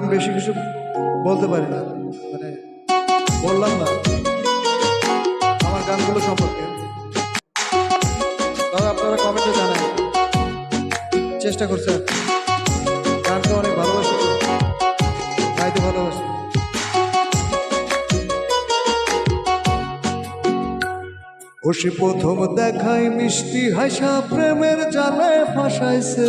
বেশি কিছু বলতে পারি না। মানে বললাম না। আমার গানগুলো সম্পর্কে। তবে আপনারা কমেন্টে জানান। চেষ্টা করছে আর গানকে অনেক ভালোবাসি। গাইতে ভালোবাসি। ওসে প্রথম দেখায় মিষ্টি হাসা প্রেমের জালে ফাঁসাইছে।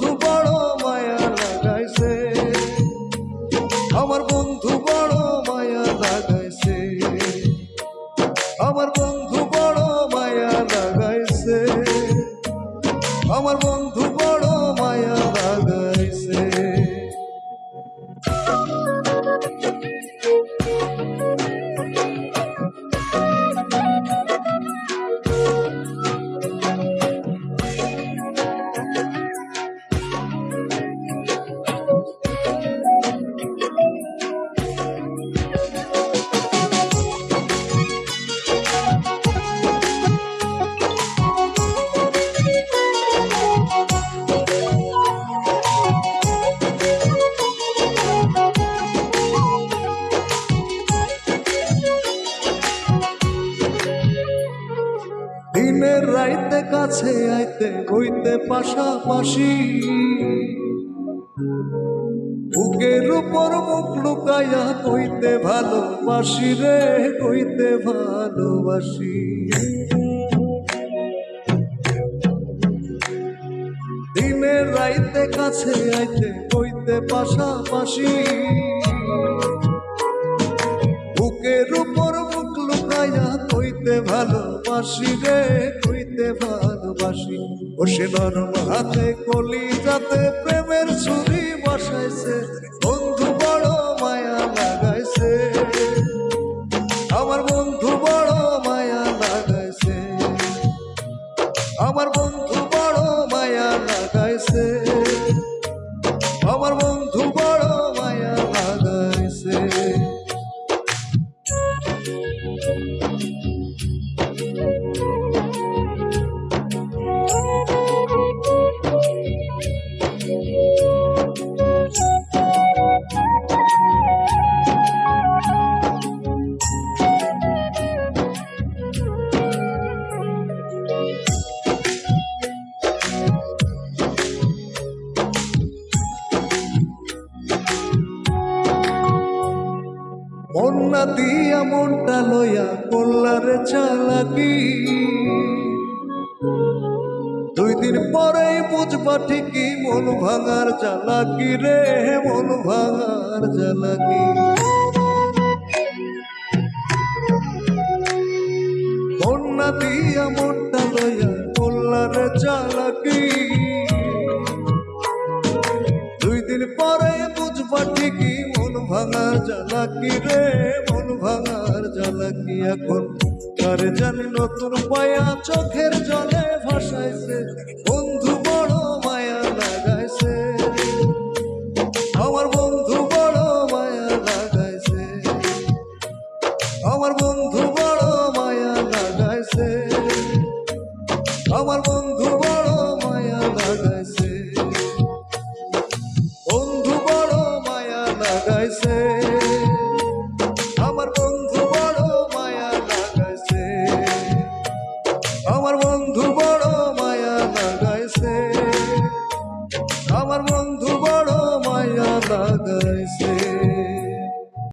কাছে আইতে হইতে পাশাপাশি। বুকের উপর মুখ লুকাইয়া কইতে ভালোবাসি রে কইতে ভালোবাসি। দিনের রাইতে কাছে আইতে কইতে পাশাপাশি। বুকের উপর কইতে ভালোবাসি রে তুইতে ভালোবাসি। ও সে নরম হাতে কলি যাতে প্রেমের ছুরি বসাইছে। মন্না দিয়া মনটা লইয়া কল্লারে চালাকি। দুই দিন পরেই বুঝবা ঠিকই মন ভাঙার জ্বালাকি রে, মন ভাঙার জ্বালাকি। মন্না দিয়া মনটা লইয়া কল্লারে চালাকি। দুই দিন পরে বুঝবা ঠিকই ভাঙার জ্বালাকি রে? মন ভাঙার জ্বালাকি এখন? কারে জানি নতুন পায়া চোখের জলে ভাসাইছে। বন্ধু লাগাইছে